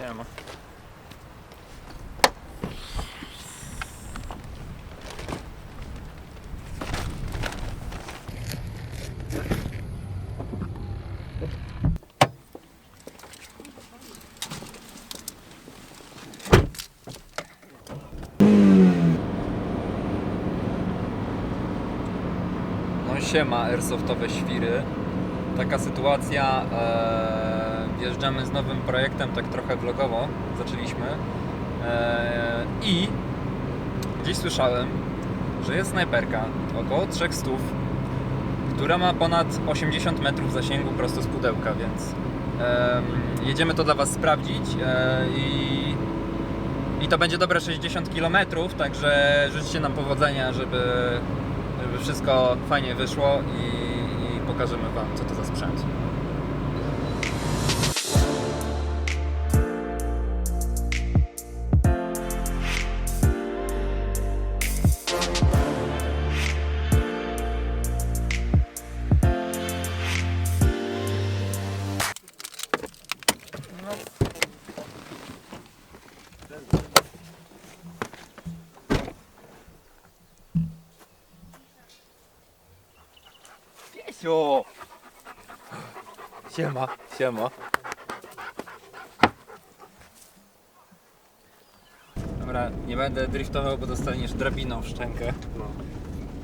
Siema. No siema, airsoftowe świry. Taka sytuacja, e, wjeżdżamy z nowym projektem, tak trochę vlogowo zaczęliśmy e, i gdzieś słyszałem, że jest snajperka około 300, która ma ponad 80 metrów zasięgu prosto z pudełka, więc em, jedziemy to dla Was sprawdzić e, i, i to będzie dobre 60 km, także życzcie nam powodzenia, żeby, żeby wszystko fajnie wyszło i, i pokażemy Wam, co to za sprzęt. Siema. Dobra, nie będę driftował, bo dostaniesz drabiną w szczękę. No,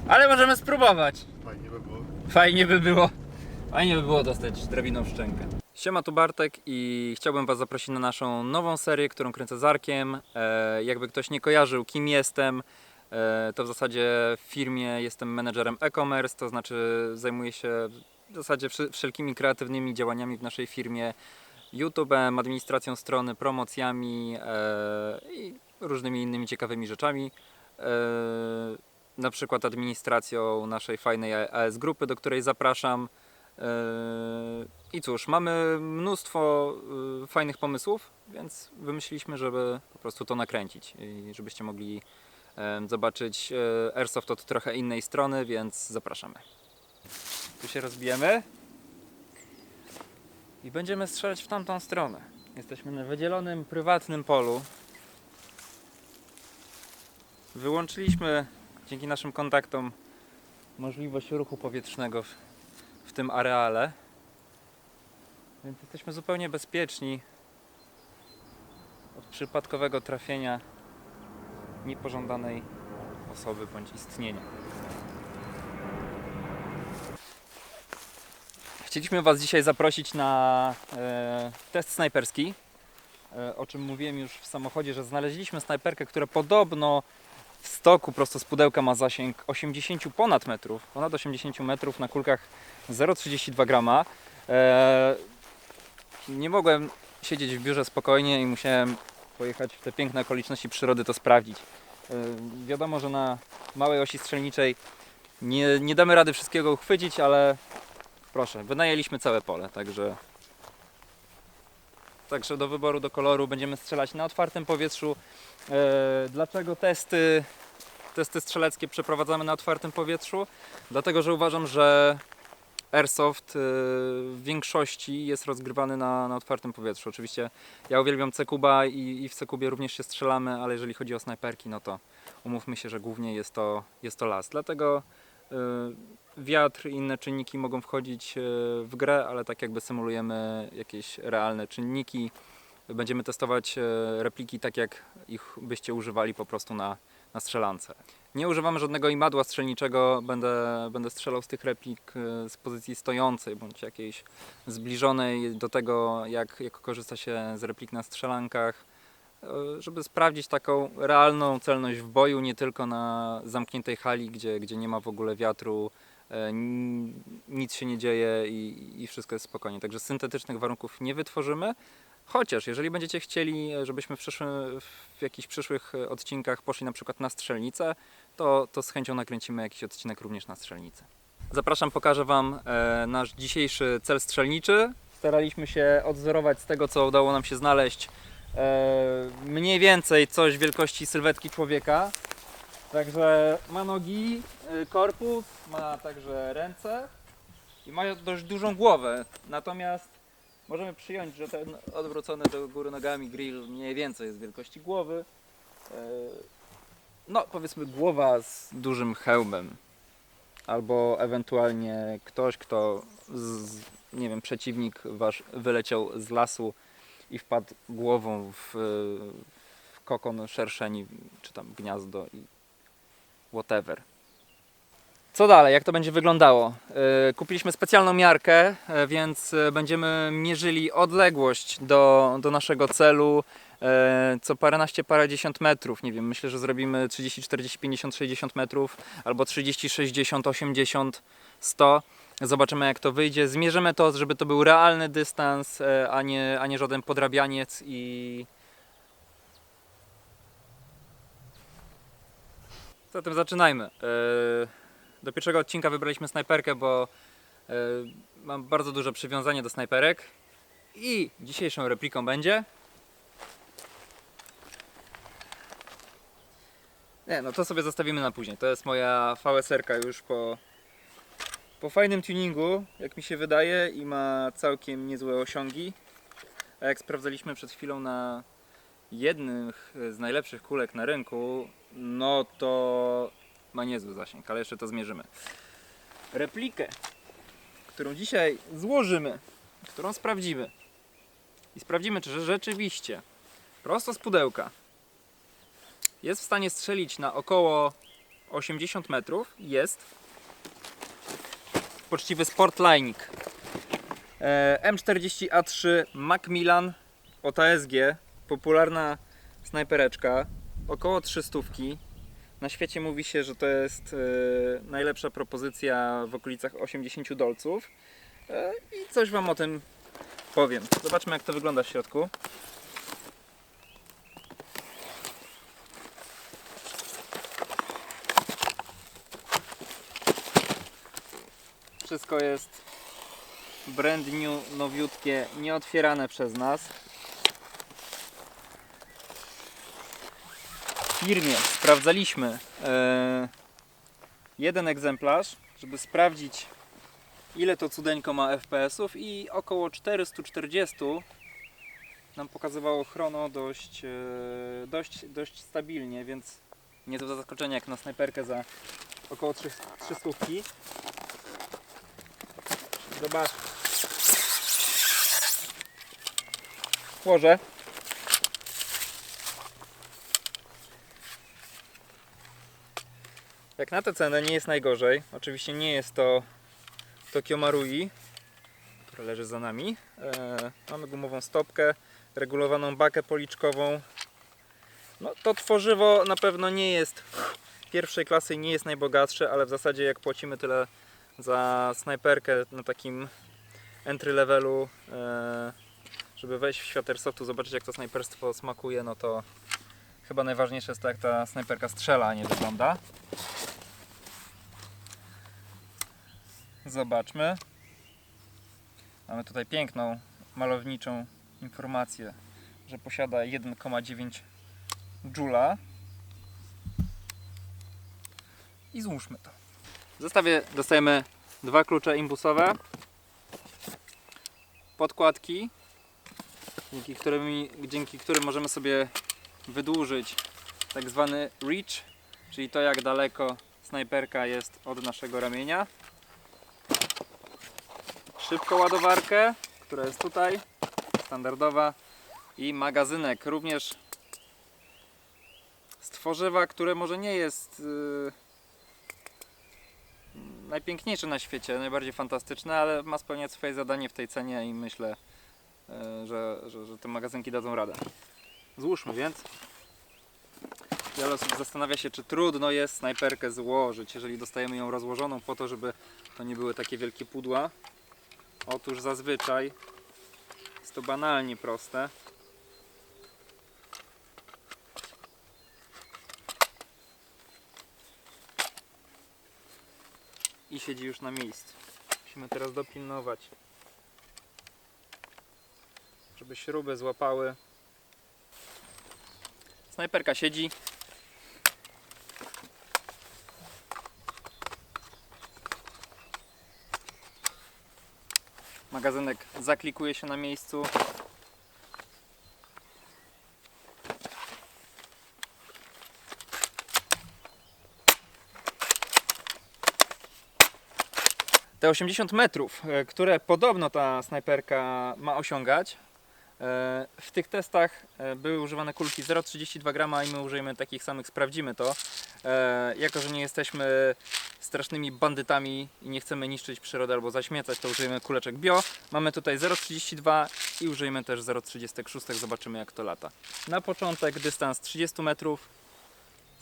Ale możemy spróbować. fajnie by było. Fajnie by było. Fajnie by było dostać drabiną w szczękę. Siema, tu Bartek i chciałbym Was zaprosić na naszą nową serię, którą kręcę z Arkiem. E, jakby ktoś nie kojarzył, kim jestem, e, to w zasadzie w firmie jestem menedżerem e-commerce, to znaczy zajmuję się w zasadzie wszelkimi kreatywnymi działaniami w naszej firmie. YouTube'em, administracją strony, promocjami e, i różnymi innymi ciekawymi rzeczami. E, na przykład administracją naszej fajnej AS grupy, do której zapraszam. Yy, I cóż, mamy mnóstwo fajnych pomysłów, więc wymyśliliśmy, żeby po prostu to nakręcić i żebyście mogli zobaczyć Airsoft od trochę innej strony, więc zapraszamy. Tu się rozbijemy i będziemy strzelać w tamtą stronę. Jesteśmy na wydzielonym, prywatnym polu. Wyłączyliśmy dzięki naszym kontaktom możliwość ruchu powietrznego w, w tym areale. Więc jesteśmy zupełnie bezpieczni od przypadkowego trafienia niepożądanej osoby bądź istnienia. Chcieliśmy Was dzisiaj zaprosić na e, test snajperski. E, o czym mówiłem już w samochodzie, że znaleźliśmy snajperkę, która podobno w stoku prosto z pudełka ma zasięg 80 ponad metrów, ponad 80 metrów na kulkach 0,32 grama. Eee, nie mogłem siedzieć w biurze spokojnie i musiałem pojechać w te piękne okoliczności przyrody to sprawdzić. Eee, wiadomo, że na małej osi strzelniczej nie, nie damy rady wszystkiego uchwycić, ale proszę, wynajęliśmy całe pole, także Także do wyboru, do koloru będziemy strzelać na otwartym powietrzu. E, dlaczego testy, testy strzeleckie przeprowadzamy na otwartym powietrzu? Dlatego, że uważam, że airsoft e, w większości jest rozgrywany na, na otwartym powietrzu. Oczywiście ja uwielbiam C-Kuba i, i w C-Kubie również się strzelamy, ale jeżeli chodzi o snajperki, no to umówmy się, że głównie jest to, jest to las. Dlatego wiatr i inne czynniki mogą wchodzić e, w grę, ale tak jakby symulujemy jakieś realne czynniki. Będziemy testować e, repliki tak jak ich byście używali po prostu na, na strzelance. Nie używamy żadnego imadła strzelniczego, będę, będę strzelał z tych replik z pozycji stojącej bądź jakiejś zbliżonej do tego jak, jak korzysta się z replik na strzelankach żeby sprawdzić taką realną celność w boju, nie tylko na zamkniętej hali, gdzie, gdzie nie ma w ogóle wiatru, e, nic się nie dzieje i, i wszystko jest spokojnie. Także syntetycznych warunków nie wytworzymy. Chociaż jeżeli będziecie chcieli, e, żebyśmy w, przyszłym, w jakichś przyszłych e, odcinkach poszli na przykład na strzelnicę, to, to z chęcią nakręcimy jakiś odcinek również na strzelnicę. Zapraszam, pokażę Wam e, nasz dzisiejszy cel strzelniczy. Staraliśmy się odzorować z tego, co udało nam się znaleźć, e, mniej więcej coś wielkości sylwetki człowieka. Także ma nogi, y, korpus, ma także ręce i ma dość dużą głowę. Natomiast możemy przyjąć, że ten odwrócony do góry nogami grill mniej więcej jest wielkości głowy. E, No, powiedzmy głowa z dużym hełmem. Albo ewentualnie ktoś, kto, z, nie wiem, przeciwnik wasz wyleciał z lasu i wpadł głową w, w kokon szerszeni, czy tam gniazdo i whatever. Co dalej? Jak to będzie wyglądało? Yy, Kupiliśmy specjalną miarkę, yy, więc będziemy mierzyli odległość do, do naszego celu co paręnaście, parędziesiąt metrów. Nie wiem, myślę, że zrobimy 30, 40, 50, 60 metrów albo 30, 60, 80, 100. Zobaczymy jak to wyjdzie. Zmierzymy to, żeby to był realny dystans, yy, a nie, a nie żaden podrabianiec i, Zatem zaczynajmy. E, Do pierwszego odcinka wybraliśmy snajperkę, bo e, mam bardzo duże przywiązanie do snajperek. I dzisiejszą repliką będzie. Nie, no to sobie zostawimy na później. To jest moja VSR już po, po fajnym tuningu, jak mi się wydaje, i ma całkiem niezłe osiągi. A jak sprawdzaliśmy przed chwilą na jednych z najlepszych kulek na rynku, no to ma niezły zasięg, ale jeszcze to zmierzymy. Replikę, którą dzisiaj złożymy, którą sprawdzimy i sprawdzimy, czy rzeczywiście prosto z pudełka jest w stanie strzelić na około 80 metrów. Jest. Poczciwy Sportlining. E, M40A3 Macmillan od ASG. Popularna snajpereczka. Około 300. Na świecie mówi się, że to jest e, najlepsza propozycja w okolicach 80 dolców. E, I coś Wam o tym powiem. Zobaczmy jak to wygląda w środku. Wszystko jest brand new, nowiutkie, nieotwierane przez nas. W firmie sprawdzaliśmy e, jeden egzemplarz, żeby sprawdzić ile to cudeńko ma FPS-ów i około 440 nam pokazywało chrono dość, e, dość, dość stabilnie, więc nie to zaskoczenie jak na snajperkę za około 300. Zobacz. Włożę. Jak na tę cenę nie jest najgorzej. Oczywiście nie jest to Tokio Marui, które leży za nami. E, mamy gumową stopkę, regulowaną bakę policzkową. No, to tworzywo na pewno nie jest pierwszej klasy i nie jest najbogatsze, ale w zasadzie jak płacimy tyle za snajperkę na takim entry levelu, e, żeby wejść w świat airsoftu, zobaczyć jak to snajperstwo smakuje, no to chyba najważniejsze jest to jak ta snajperka strzela, a nie wygląda. Zobaczmy. Mamy tutaj piękną, malowniczą informację, że posiada 1,9 Joula. I złóżmy to. W zestawie dostajemy dwa klucze imbusowe, podkładki, dzięki, którymi, dzięki którym możemy sobie wydłużyć tak zwany reach, czyli to jak daleko snajperka jest od naszego ramienia. Szybką ładowarkę, która jest tutaj, standardowa i magazynek również z tworzywa, które może nie jest yy, najpiękniejsze na świecie, najbardziej fantastyczne, ale ma spełniać swoje zadanie w tej cenie i myślę, yy, że, że, że te magazynki dadzą radę. Złóżmy więc. Wiele osób zastanawia się, czy trudno jest snajperkę złożyć, jeżeli dostajemy ją rozłożoną po to, żeby to nie były takie wielkie pudła. Otóż zazwyczaj jest to banalnie proste. I siedzi już na miejscu. Musimy teraz dopilnować, żeby śruby złapały. Snajperka siedzi. Magazynek zaklikuje się na miejscu. Te 80 metrów, e, które podobno ta snajperka ma osiągać, e, w tych testach e, były używane kulki 0,32 grama i my użyjemy takich samych, sprawdzimy to. Jako, że nie jesteśmy strasznymi bandytami i nie chcemy niszczyć przyrody albo zaśmiecać, to użyjemy kuleczek bio. Mamy tutaj 0,32 i użyjemy też 0,36, zobaczymy jak to lata. Na początek dystans 30 metrów,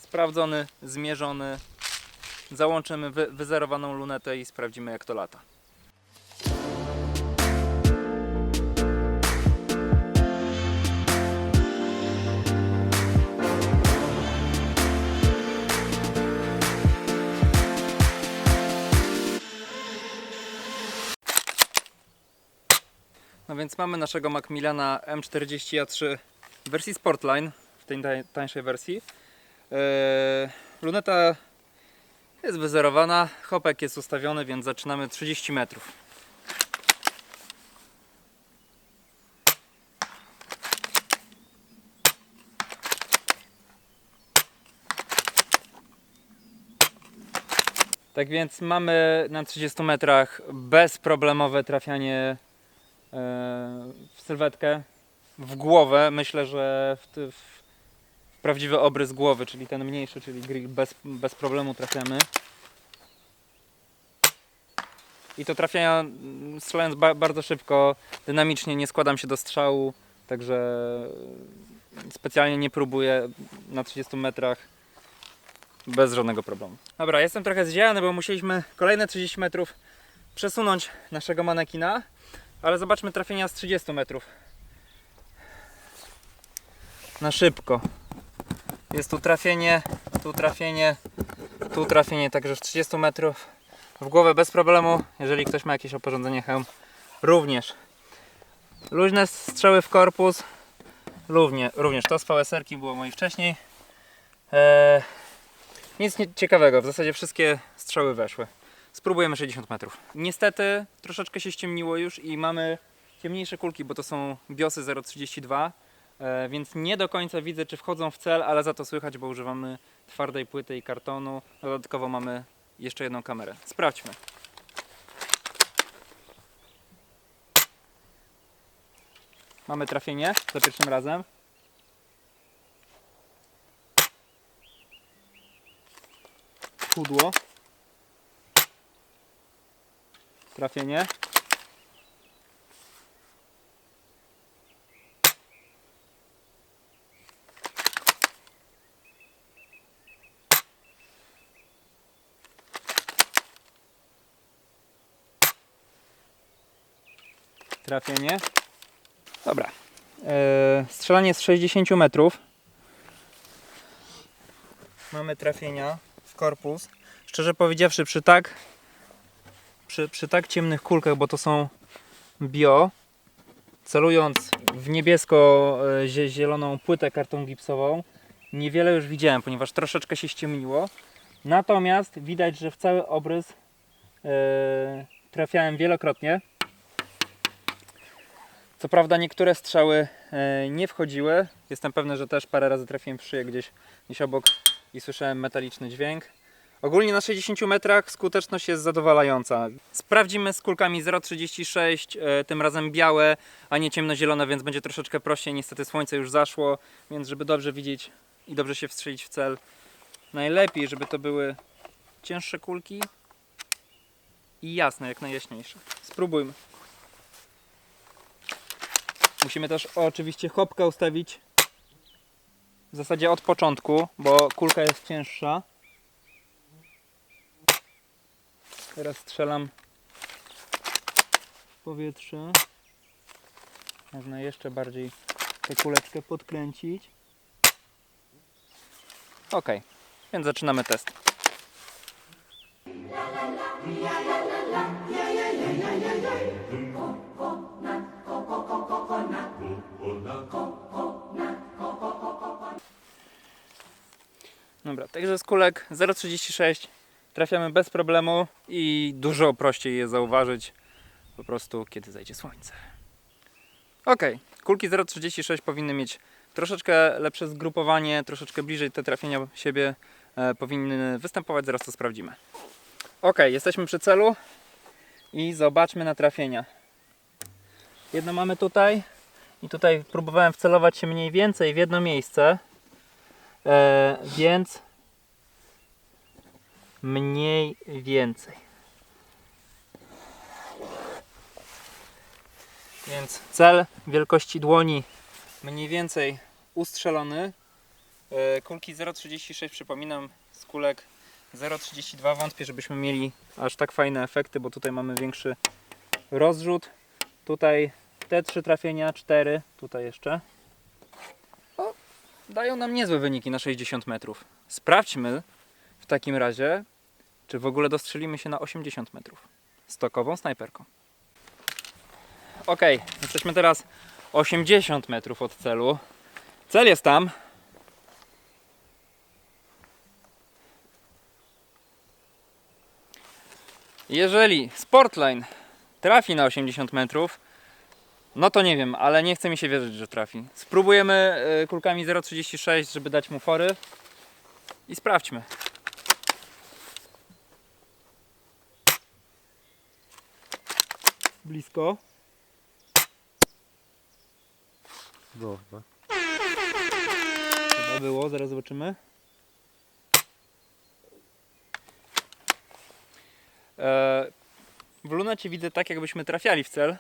sprawdzony, zmierzony. Załączymy wy, wyzerowaną lunetę i sprawdzimy jak to lata. No więc mamy naszego Macmillana M40A3 w wersji Sportline, w tej tań- tańszej wersji. Eee, luneta jest wyzerowana, chopek jest ustawiony, więc zaczynamy 30 metrów. Tak więc mamy na 30 metrach bezproblemowe trafianie e, w sylwetkę, w głowę. Myślę, że w, w prawdziwy obrys głowy, czyli ten mniejszy, czyli grill, bez, bez problemu trafiamy. I to trafiają mm, strzelając ba bardzo szybko, dynamicznie, nie składam się do strzału, także specjalnie nie próbuję na 30 metrach bez żadnego problemu. Dobra, jestem trochę zdzielany, bo musieliśmy kolejne 30 metrów przesunąć naszego manekina, ale zobaczmy trafienia z 30 metrów. Na szybko. Jest tu trafienie, tu trafienie, tu trafienie, także z 30 metrów w głowę bez problemu. Jeżeli ktoś ma jakieś oporządzenie hełm, również. Luźne strzały w korpus, również, również to z VSR-ki było moi wcześniej. Eee, nic ciekawego, w zasadzie wszystkie strzały weszły. Spróbujemy 60 metrów. Niestety troszeczkę się ściemniło już i mamy ciemniejsze kulki, bo to są biosy 0,32, e, więc nie do końca widzę, czy wchodzą w cel, ale za to słychać, bo używamy twardej płyty i kartonu. Dodatkowo mamy jeszcze jedną kamerę. Sprawdźmy. Mamy trafienie za pierwszym razem. Pudło. Trafienie. Trafienie. Dobra. Eee, strzelanie z 60 metrów. Mamy trafienia w korpus. Szczerze powiedziawszy, przy tak przy, przy tak ciemnych kulkach, bo to są bio, celując w niebiesko-zieloną płytę karton gipsową, niewiele już widziałem, ponieważ troszeczkę się ściemniło. Natomiast widać, że w cały obrys e, trafiałem wielokrotnie. Co prawda niektóre strzały e, nie wchodziły. Jestem pewny, że też parę razy trafiłem w szyję gdzieś, gdzieś obok i słyszałem metaliczny dźwięk. Ogólnie na 60 metrach skuteczność jest zadowalająca. Sprawdzimy z kulkami 0,36, e, tym razem białe, a nie ciemnozielone, więc będzie troszeczkę prościej. Niestety słońce już zaszło, więc żeby dobrze widzieć i dobrze się wstrzelić w cel, najlepiej, żeby to były cięższe kulki i jasne, jak najjaśniejsze. Spróbujmy. Musimy też oczywiście chopkę ustawić w zasadzie od początku, bo kulka jest cięższa. Teraz strzelam w powietrze. Można jeszcze bardziej tę kuleczkę podkręcić. Ok, więc zaczynamy test. Także z kulek 0,36 trafiamy bez problemu i dużo prościej je zauważyć. po prostu kiedy zajdzie słońce. Ok, kulki 0,36 powinny mieć troszeczkę lepsze zgrupowanie, troszeczkę bliżej te trafienia siebie e, powinny występować, zaraz to sprawdzimy. Ok, jesteśmy przy celu i zobaczmy na trafienia. Jedno mamy tutaj i tutaj próbowałem wcelować się mniej więcej w jedno miejsce, e, więc mniej więcej. Więc cel wielkości dłoni mniej więcej ustrzelony. E, Kulki 0,36 przypominam z kulek 0,32 wątpię, żebyśmy mieli aż tak fajne efekty, bo tutaj mamy większy rozrzut. Tutaj te trzy trafienia, cztery, tutaj jeszcze. O, dają nam niezłe wyniki na 60 metrów. Sprawdźmy w takim razie, czy w ogóle dostrzelimy się na 80 metrów. Stokową snajperką. Ok, jesteśmy teraz 80 metrów od celu. Cel jest tam. Jeżeli Sportline trafi na 80 metrów, no to nie wiem, ale nie chce mi się wierzyć, że trafi. Spróbujemy y, kulkami 0,36, żeby dać mu fory i sprawdźmy. Blisko. Dobra. Chyba było, zaraz zobaczymy. E, w lunecie widzę tak, jakbyśmy trafiali w cel.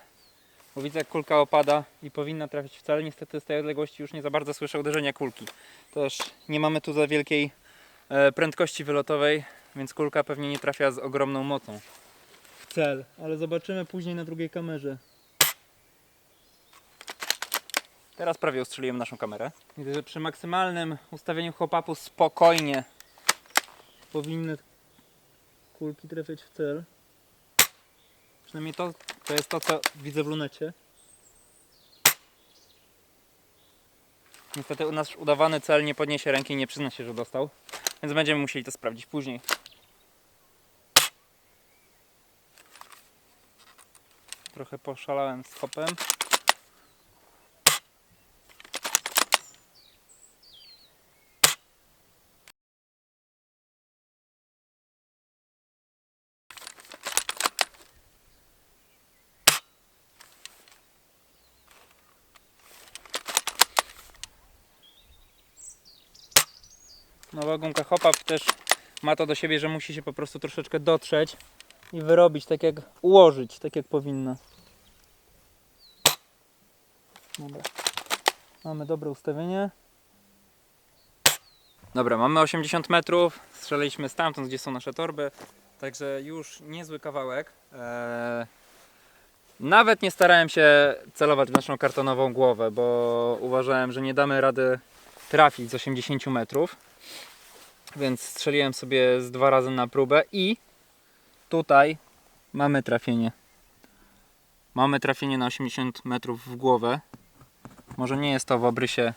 Bo widzę, jak kulka opada i powinna trafić w cel. Niestety z tej odległości już nie za bardzo słyszę uderzenia kulki. Też nie mamy tu za wielkiej e, prędkości wylotowej, więc kulka pewnie nie trafia z ogromną mocą. Cel, ale zobaczymy później na drugiej kamerze. Teraz prawie ustrzeliłem naszą kamerę. Widzę, że przy maksymalnym ustawieniu hop-upu spokojnie powinny kulki trafiać w cel. Przynajmniej to, to jest to, co widzę w lunecie. Niestety nasz udawany cel nie podniesie ręki i nie przyzna się, że dostał. Więc będziemy musieli to sprawdzić później. Trochę poszalałem z hopem. Nowa gumka hop-up też ma to do siebie, że musi się po prostu troszeczkę dotrzeć i wyrobić tak jak ułożyć, tak jak powinna. Dobra. Mamy dobre ustawienie. Dobra, mamy 80 metrów. Strzeliliśmy stamtąd, gdzie są nasze torby. Także już niezły kawałek. Eee, nawet nie starałem się celować w naszą kartonową głowę, bo uważałem, że nie damy rady trafić z 80 metrów. Więc strzeliłem sobie z dwa razy na próbę i tutaj mamy trafienie. Mamy trafienie na 80 metrów w głowę. Może nie jest to w obrysie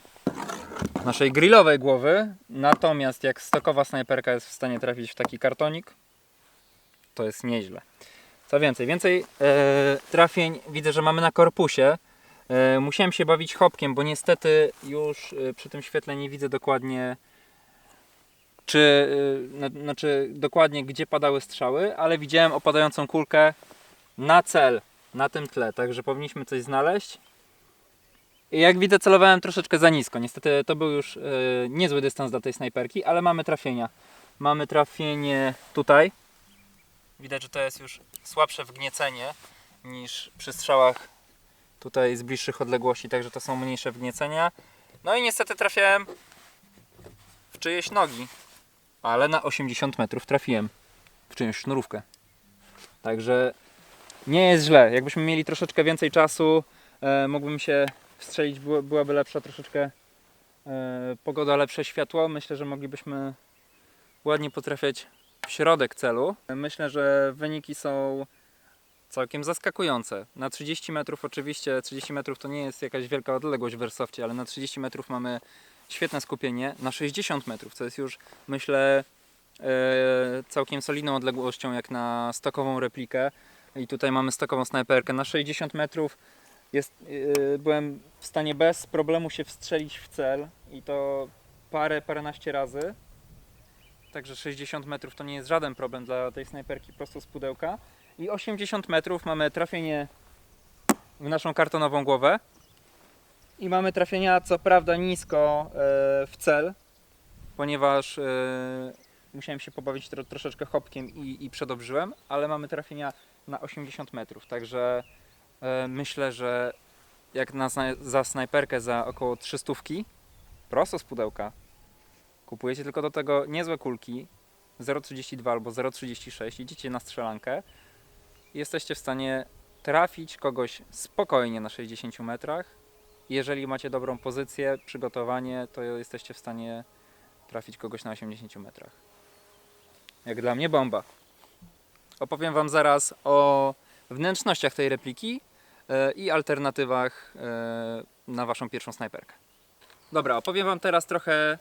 naszej grillowej głowy, natomiast jak stokowa snajperka jest w stanie trafić w taki kartonik, to jest nieźle. Co więcej, więcej e, trafień widzę, że mamy na korpusie. E, musiałem się bawić hopkiem, bo niestety już e, przy tym świetle nie widzę dokładnie czy, na, znaczy dokładnie gdzie padały strzały, ale widziałem opadającą kulkę na cel, na tym tle, także powinniśmy coś znaleźć. I jak widzę celowałem troszeczkę za nisko, niestety to był już y, niezły dystans dla tej snajperki, ale mamy trafienia. Mamy trafienie tutaj. Widać, że to jest już słabsze wgniecenie niż przy strzałach tutaj z bliższych odległości, także to są mniejsze wgniecenia. No i niestety trafiałem w czyjeś nogi ale na 80 metrów trafiłem w czyjąś sznurówkę. Także nie jest źle. Jakbyśmy mieli troszeczkę więcej czasu, e, mógłbym się wstrzelić, było, byłaby lepsza troszeczkę e, pogoda, lepsze światło. Myślę, że moglibyśmy ładnie potrafiać w środek celu. Myślę, że wyniki są całkiem zaskakujące. Na 30 metrów oczywiście, 30 metrów to nie jest jakaś wielka odległość w ale na 30 metrów mamy świetne skupienie. Na 60 metrów, co jest już myślę e, całkiem solidną odległością jak na stokową replikę. I tutaj mamy stokową snajperkę na 60 metrów. Jest, yy, byłem w stanie bez problemu się wstrzelić w cel i to parę, paręnaście razy. Także 60 metrów to nie jest żaden problem dla tej snajperki prosto z pudełka. I 80 metrów mamy trafienie w naszą kartonową głowę. I mamy trafienia co prawda nisko e, w cel, ponieważ e, musiałem się pobawić tro, troszeczkę hopkiem i, i przedobrzyłem, ale mamy trafienia na 80 metrów, także e, myślę, że jak na, za snajperkę za około 300 prosto z pudełka kupujecie tylko do tego niezłe kulki 0,32 albo 0,36 idziecie na strzelankę jesteście w stanie trafić kogoś spokojnie na 60 metrach jeżeli macie dobrą pozycję, przygotowanie, to jesteście w stanie trafić kogoś na 80 metrach. Jak dla mnie bomba. Opowiem Wam zaraz o wnętrznościach tej repliki e, i alternatywach e, na Waszą pierwszą snajperkę. Dobra, opowiem Wam teraz trochę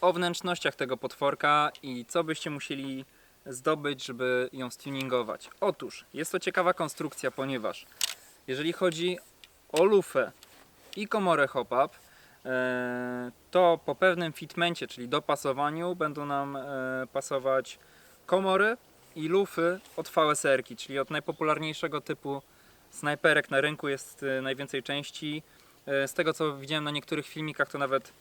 o wnętrznościach tego potworka i co byście musieli zdobyć, żeby ją stuningować. Otóż jest to ciekawa konstrukcja, ponieważ jeżeli chodzi o lufę i komorę hop-up, e, to po pewnym fitmencie, czyli dopasowaniu, będą nam e, pasować komory i lufy od VSR-ki, czyli od najpopularniejszego typu snajperek na rynku jest e, najwięcej części. Z tego co widziałem na niektórych filmikach, to nawet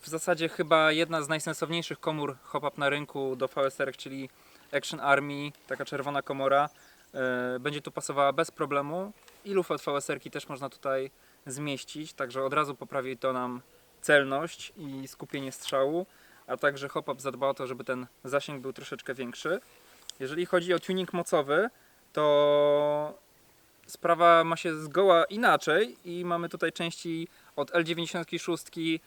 w zasadzie chyba jedna z najsensowniejszych komór hop-up na rynku do VSR, czyli Action Army, taka czerwona komora, będzie tu pasowała bez problemu. I lufę od VSR-ki też można tutaj zmieścić, także od razu poprawi to nam celność i skupienie strzału, a także hop-up zadba o to, żeby ten zasięg był troszeczkę większy. Jeżeli chodzi o tuning mocowy, to sprawa ma się zgoła inaczej i mamy tutaj części od L96 e,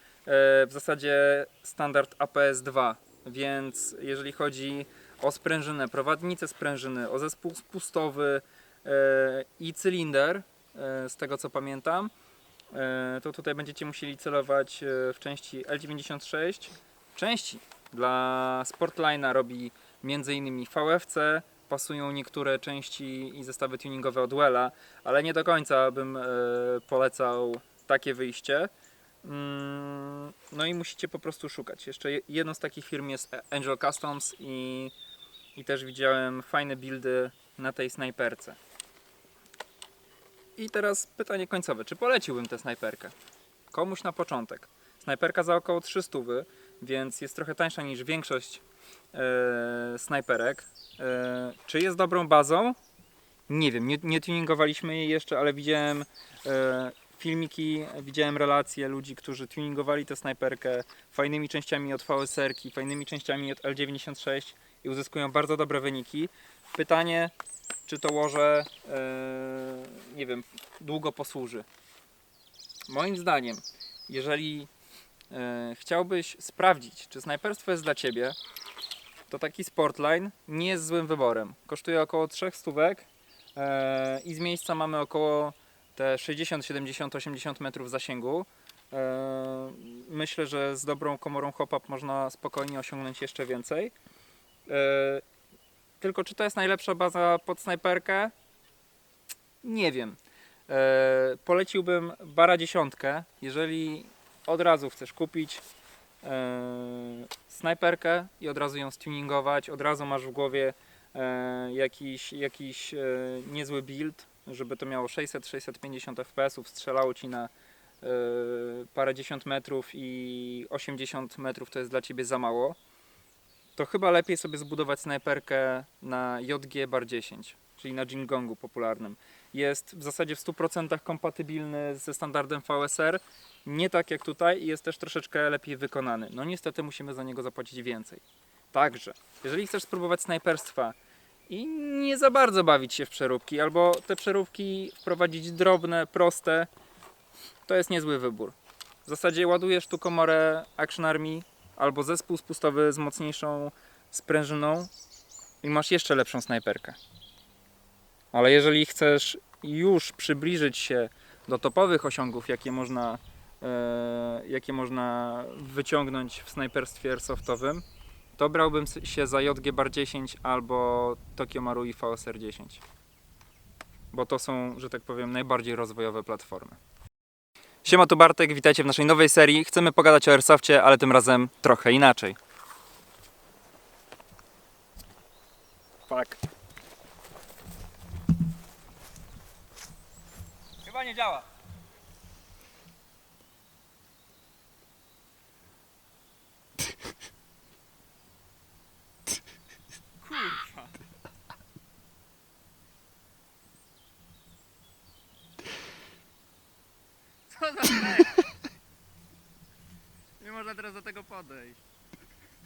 w zasadzie standard APS-2, więc jeżeli chodzi o sprężynę, prowadnicę sprężyny, o zespół spustowy e, i cylinder, e, z tego co pamiętam, to tutaj będziecie musieli celować e, w części L96. Części dla Sportline'a robi m.in. VFC, pasują niektóre części i zestawy tuningowe od Wella, ale nie do końca bym e, polecał takie wyjście. Mm, No i musicie po prostu szukać. Jeszcze je- jedną z takich firm jest Angel Customs i, i też widziałem fajne buildy na tej snajperce. I teraz pytanie końcowe. Czy poleciłbym tę snajperkę? Komuś na początek. Snajperka za około 300, więc jest trochę tańsza niż większość e, snajperek. E, czy jest dobrą bazą? Nie wiem, nie, nie tuningowaliśmy jej jeszcze, ale widziałem e, filmiki, widziałem relacje ludzi, którzy tuningowali tę snajperkę fajnymi częściami od VSR-ki, fajnymi częściami od L96 i uzyskują bardzo dobre wyniki. Pytanie, czy to łoże, e, nie wiem, długo posłuży. Moim zdaniem, jeżeli e, chciałbyś sprawdzić, czy snajperstwo jest dla Ciebie, to taki Sportline nie jest złym wyborem. Kosztuje około 3 stówek e, i z miejsca mamy około te 60, 70, 80 metrów zasięgu. Myślę, że z dobrą komorą hop-up można spokojnie osiągnąć jeszcze więcej. Tylko czy to jest najlepsza baza pod snajperkę? Nie wiem. E, poleciłbym bara dziesiątkę, jeżeli od razu chcesz kupić e, snajperkę i od razu ją stuningować, od razu masz w głowie e, jakiś, jakiś niezły build, żeby to miało 600-650 fps, strzelało ci na e, parędziesiąt metrów i 80 metrów to jest dla ciebie za mało, to chyba lepiej sobie zbudować snajperkę na JG Bar 10, czyli na Jingongu popularnym. Jest w zasadzie w 100% kompatybilny ze standardem VSR, nie tak jak tutaj i jest też troszeczkę lepiej wykonany. No niestety musimy za niego zapłacić więcej. Także, jeżeli chcesz spróbować snajperstwa i nie za bardzo bawić się w przeróbki, albo te przeróbki wprowadzić drobne, proste, to jest niezły wybór. W zasadzie ładujesz tu komorę Action Army albo zespół spustowy z mocniejszą sprężyną i masz jeszcze lepszą snajperkę. Ale jeżeli chcesz już przybliżyć się do topowych osiągów, jakie można, e, jakie można wyciągnąć w snajperstwie airsoftowym, to brałbym się za JG Bar 10 albo Tokyo Marui VSR 10. bo to są, że tak powiem, najbardziej rozwojowe platformy. Siema, tu Bartek, witajcie w naszej nowej serii. Chcemy pogadać o Airsoftie, ale tym razem trochę inaczej. Fuck.